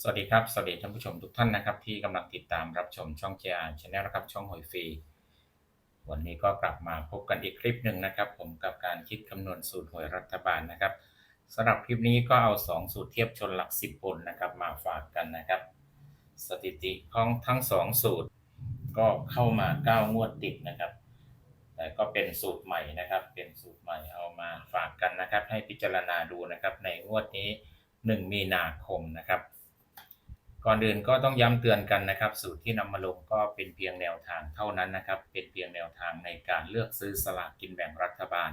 สวัสดีครับ สวัสดีท่านผู้ชมทุกท่านนะครับ ที่กำลังติดตามรับชมช่อง JR Channel นะครับ ช่องหอยฟรีวันนี้ก็กลับมาพบกันอีกคลิปหนึ่งนะครับ ผมกับการคิดคำนวณสูตรหวยรัฐบาลนะครับสำหรับคลิปนี้ก็เอา 2 สูตรเทียบชนหลัก 10บนนะครับ มาฝากกันนะครับ สถิติของทั้ง 2 สูตร ก็เข้ามา9งวดติดนะครับ แต่ก็เป็นสูตรใหม่นะครับ เป็นสูตรใหม่เอามาฝากกันนะครับ ให้พิจารณาดูนะครับในงวดนี้ 1 มีนาคมนะครับ ก่อนอื่นก็ต้องย้ำเตือนกันนะครับ สูตรที่นำมาลงก็เป็นเพียงแนวทางเท่านั้นนะครับ เป็นเพียงแนวทางในการเลือกซื้อสลากกินแบ่งรัฐบาล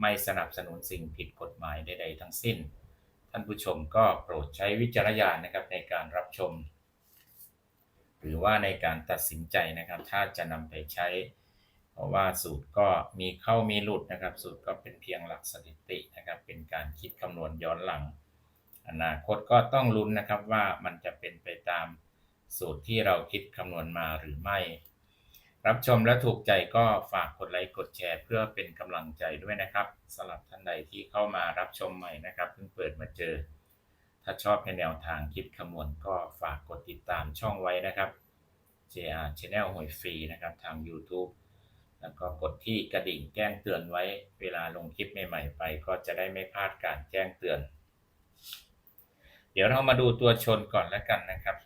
ไม่สนับสนุนสิ่งผิดกฎหมายใดๆทั้งสิ้น ท่านผู้ชมก็โปรดใช้วิจารณญาณนะครับในการรับชม หรือว่าในการตัดสินใจนะครับ ถ้าจะนำไปใช้ เพราะว่าสูตรก็มีเข้ามีหลุดนะครับ สูตรก็เป็นเพียงหลักสถิตินะครับ เป็นการคิดคำนวณย้อนหลัง อนาคตก็ต้องลุ้นนะครับว่ามันจะเป็นไปตามสูตรที่เราคิดคำนวณมาหรือไม่ รับชมและถูกใจก็ฝากกดไลค์กดแชร์ เพื่อเป็นกำลังใจด้วยนะครับสำหรับท่านใดที่เข้ามารับชมใหม่นะครับเพิ่งเปิดมาเจอ ถ้าชอบในแนวทางคิดคำนวณก็ฝากกดติดตามช่องไว้นะครับ JR Channel หวยฟรีนะครับทาง YouTube แล้วก็กดที่กระดิ่งแจ้งเตือนไว้ เวลาลงคลิปใหม่ๆไป ก็จะได้ไม่พลาดการแจ้งเตือน เดี๋ยวเรามาดูตัวชนก่อนแล้วกันนะครับ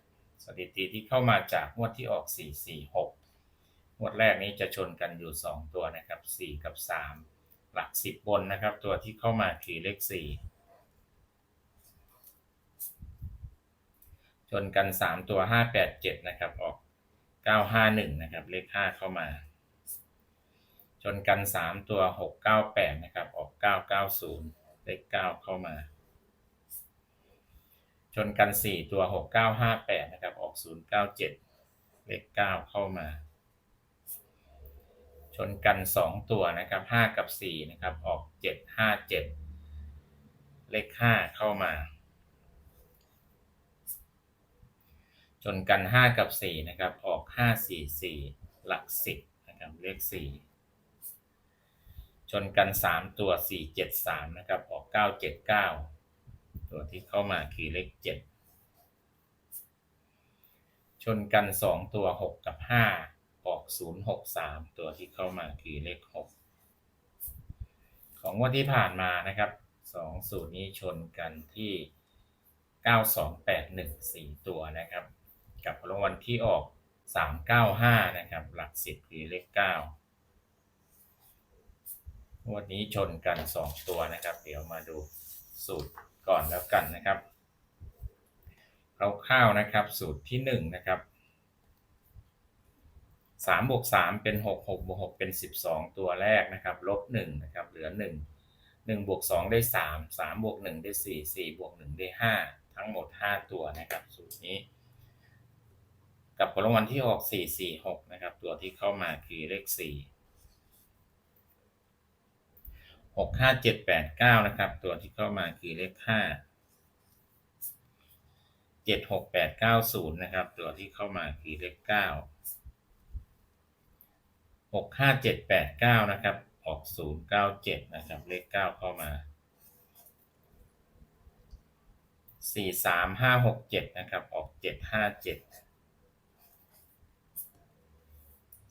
สถิติที่เข้ามาจากงวดที่ออก 446งวดแรกนี้จะชนกันอยู่ 2 ตัวนะครับ 4 กับ 3 หลัก 10 บนนะครับ ตัวที่เข้ามาคือเลข 4 ชนกัน 3 ตัว 587 นะครับ ออก 951 นะครับ เลข 5 เข้ามา ชนกัน 3 ตัว 698 นะครับ ออก 990 เลข 9 เข้ามา ชนกัน 4 ตัว 6958 นะครับ ออก 097 เลข 9 เข้ามา ชนกัน 2 ตัวนะครับ 5 กับ 4 นะครับ ออก 757 เลข 5 เข้ามา ชนกัน 5 กับ 4 นะครับ ออก 544 หลัก 10 นะครับ เลข 4ชนกัน 3 ตัว 473 นะครับ ออก 979 ตัวที่เข้ามาคือเลข7ชนกัน2ตัว6กับ5ออก063ตัวที่เข้ามาคือเลข6ของวันที่ผ่านมานะครับ2สูตรนี้ชนกันที่9281 4ตัวนะครับ กับรางวัลที่ออก395นะครับ หลัก10คือเลข9งวันนี้ชนกัน2ตัวนะครับ เดี๋ยวมาดูสูตร ก่อนแล้วกันนะครับคร่าวๆนะครับ สูตรที่1นะครับ3บวก3เป็น 6 6บวก6เป็น 12 ตัวแรกนะครับ ลบ1นะครับ เหลือ 1 1บวก2ได้ 3 3บวก1ได้ 4 4บวก1ได้ 5 ทั้งหมด 5 ตัวนะครับ สูตรนี้ กับผลรางวัลที่ออก4 4 6นะครับ ตัวที่เข้ามาคือเลข 4 6 5 7 8 9นะครับ ตัวที่เข้ามาคือเลข5 7 6 8 9 0นะครับ ตัวที่เข้ามาคือเลข9 6 5 7 8 9นะครับ ออก0 9 7นะครับ เลข9เข้ามา4 3 5 6 7นะครับ ออก7 5 7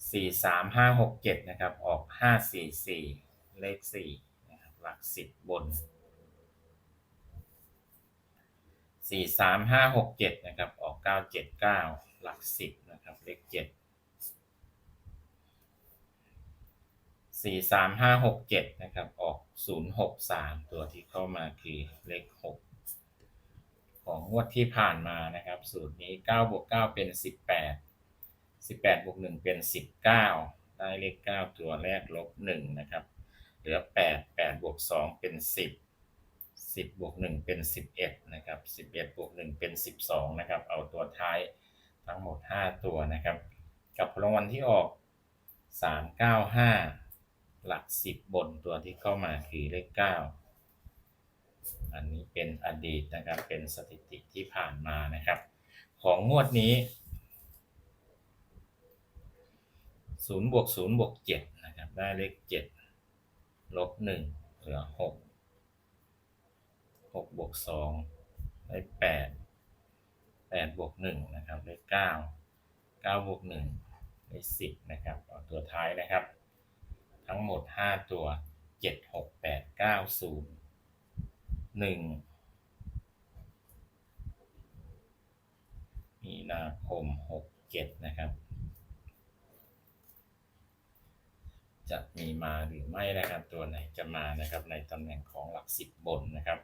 4 3 5 6 7นะครับ ออก5 4 4เลข4 ลักสิบบนสี่สามห้าหกเจ็ดนะครับ ออกเก้าเจ็ดเก้าหลักสิบนะครับ เลขเจ็ดสี่สามห้าหกเจ็ดนะครับ ออกศูนย์หกสามตัวที่เข้ามาคือเลขหกของงวดที่ผ่านมานะครับ สูตรนี้เก้าบวกเก้าเป็นสิบแปดสิบแปดบวกหนึ่งเป็น 19 ได้เลขเก้าตัวแรกลบหนึ่งนะครับ เหลือ 8 8บวก2เป็น 10 10บวก1เป็น 11นะครับ11บวก1เป็น 12นะครับเอาตัวท้ายทั้งหมด 5 ตัวนะครับ กับรางวัลที่ออก 395 หลัก 10 บนตัวที่เข้ามาคือเลข 9 อันนี้เป็นอดีตนะครับเป็นสถิติที่ผ่านมานะครับ ของงวดนี้0บวก0บวก7นะครับได้เลข 7 ลบ1เหลือ6 6บวก2ได้8แปดบวกหนึ่งนะครับได้เก้าเก้าบวกหนึ่งได้สิบนะครับเอาตัวท้ายนะครับ ทั้งหมดห้าตัวเจ็ดหกแปดเก้าศูนย์หนึ่งมีนาคมหกเจ็ดนะครับ จะมีมาหรือไม่นะครับ ตัวไหนจะมานะครับ ในตำแหน่งของหลักสิบบนนะครับ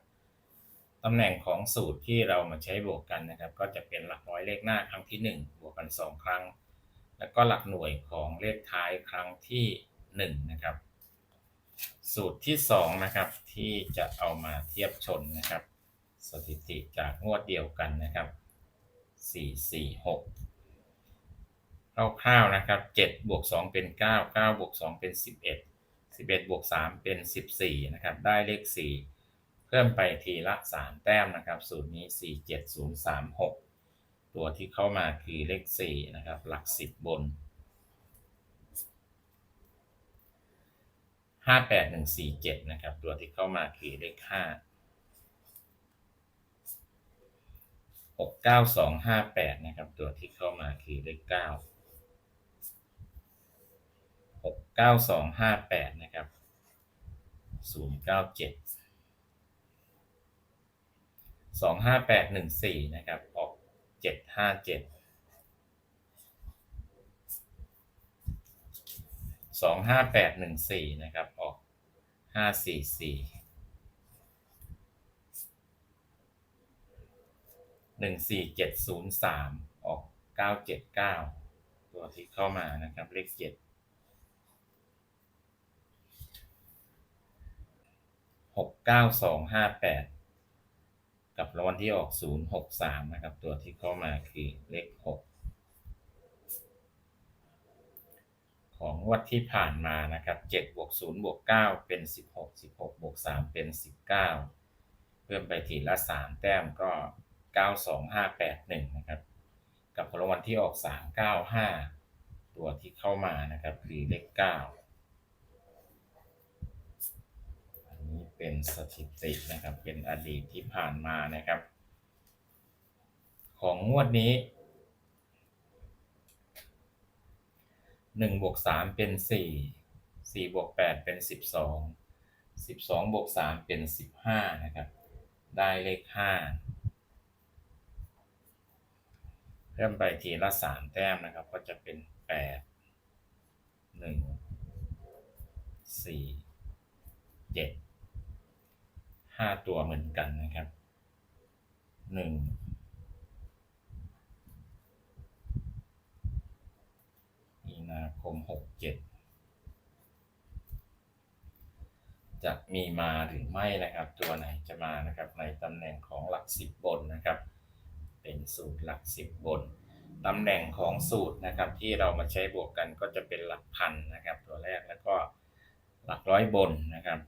ตำแหน่งของสูตรที่เรามาใช้บวกกันนะครับ ก็จะเป็นหลักร้อยเลขหน้าครั้งที่หนึ่งบวกกันสองครั้ง แล้วก็หลักหน่วยของเลขท้ายครั้งที่หนึ่งนะครับ สูตรที่สองนะครับที่จะเอามาเทียบชนนะครับ สถิติจากงวดเดียวกันนะครับสี่สี่หก คร่าวๆนะครับ7บวก2เป็น 9 9บวก2เป็น 11 11บวก3เป็น 14นะครับได้เลข 4 เพิ่มไปทีละ 3 แต้มนะครับสูตรนี้ 47036 ตัวที่เข้ามาคือเลข 4 นะครับ หลัก 10 บน 58147 นะครับ ตัวที่เข้ามาคือเลข 5 69258 นะครับ ตัวที่เข้ามาคือเลข 9 69258 นะครับ 097 25814 นะครับ ออก 757 25814 นะครับ ออก 544 14703 ออก 979 ตัวที่เข้ามานะครับ เลข 7 หกเก้าสองห้าแปดกับรางวัลที่ออกศูนย์หกสามนะครับ ตัวที่เข้ามาคือเลขหกของวัดที่ผ่านมานะครับ7บวก0บวก9เป็น 16 16บวก3เป็น 19 เพิ่มไปทีละ 3 แต้มก็ 92581 นะครับ กับรลวันที่ออก 395 ตัวที่เข้ามานะครับคือเลข 9 เป็นสถิตินะครับ เป็นอดีตที่ผ่านมานะครับ ของงวดนี้หนึ่งบวกสามเป็นสี่สี่บวกแปดเป็นสิบสองสิบสองบวกสามเป็นสิบห้านะครับ ได้เลขห้าเพิ่มไปทีละสามแต้มนะครับ ก็จะเป็นแปดหนึ่งสี่เจ็ด ห้าตัวเหมือนกันนะครับหนึ่งมีนาคมหกเจ็ดจะมีมาหรือไม่นะครับ ตัวไหนจะมานะครับ ในตำแหน่งของหลักสิบบนนะครับ เป็นสูตรหลักสิบบนตำแหน่งของสูตรนะครับ ที่เรามาใช้บวกกันก็จะเป็นหลักพันนะครับ ตัวแรกแล้วก็หลักร้อยบนนะครับ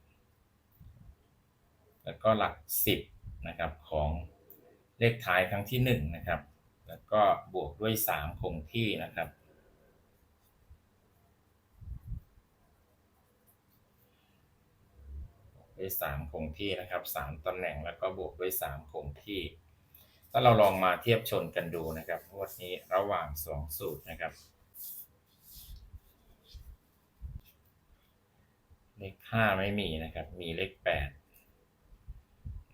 แล้วก็หลักสิบนะครับของเลขท้ายครั้งที่หนึ่งนะครับ แล้วก็บวกด้วยสามคงที่นะครับ ด้วยสามคงที่นะครับสามตำแหน่งแล้วก็บวกด้วยสามคงที่ ถ้าเราลองมาเทียบชนกันดูนะครับงวดนี้ระหว่างสองสูตรนะครับเลขห้าไม่มีนะครับ มีเลขแปด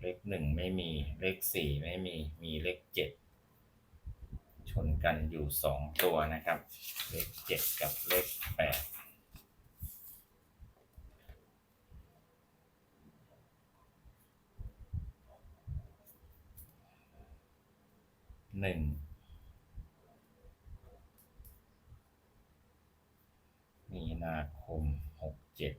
เลขหนึ่งไม่มี เลขสี่ไม่มี มีเลขเจ็ดชนกันอยู่สองตัวนะครับ เลขเจ็ดกับเลขแปดหนึ่งมีนาคมหกเจ็ด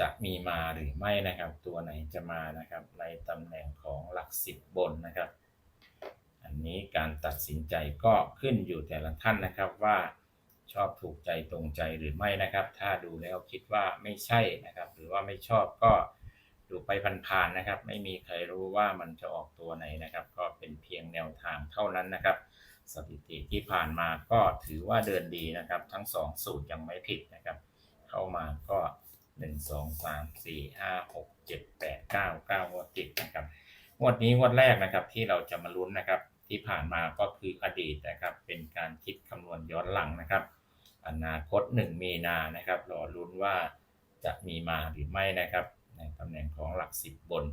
จะมีมาหรือไม่นะครับ ตัวไหนจะมานะครับ ในตำแหน่งของหลักสิบบนนะครับ อันนี้การตัดสินใจก็ขึ้นอยู่แต่ละท่านนะครับว่าชอบถูกใจตรงใจหรือไม่นะครับ ถ้าดูแล้วคิดว่าไม่ใช่นะครับ หรือว่าไม่ชอบก็ดูไปผ่านๆนะครับ ไม่มีใครรู้ว่ามันจะออกตัวไหนนะครับ ก็เป็นเพียงแนวทางเท่านั้นนะครับ สถิติที่ผ่านมาก็ถือว่าเดินดีนะครับ ทั้งสองสูตรยังไม่ผิดนะครับ เข้ามาก็ หนึ่งสองสามสี่ห้าหกเจ็ดแปดเก้าเก้างวดติดนะครับงวดนี้งวดแรกนะครับที่เราจะมาลุ้นนะครับ ที่ผ่านมาก็คืออดีตนะครับ เป็นการคิดคำนวณย้อนหลังนะครับ อนาคต1มีนานะครับรอลุ้นว่าจะมีมาหรือไม่นะครับ ในตำแหน่งของหลักสิบบน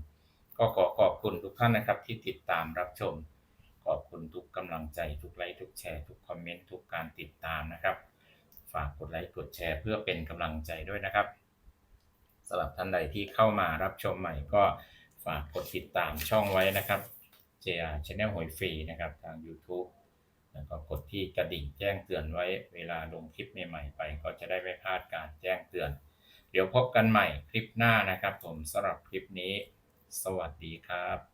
ก็ขอขอบคุณทุกท่านนะครับ ที่ติดตามรับชม ขอบคุณทุกกำลังใจทุกไลค์ทุกแชร์ทุกคอมเมนต์ทุกการติดตามนะครับ ฝากกดไลค์กดแชร์เพื่อเป็นกำลังใจด้วยนะครับ สำหรับท่านใดที่เข้ามารับชมใหม่ก็ฝากกดติดตามช่องไว้นะครับ JR Channel หวยฟรีนะครับทาง YouTube แล้วก็กดที่กระดิ่งแจ้งเตือนไว้เวลาลงคลิปใหม่ๆไป ก็จะได้ไม่พลาดการแจ้งเตือน เดี๋ยวพบกันใหม่คลิปหน้านะครับ ผมสำหรับคลิปนี้ สวัสดีครับ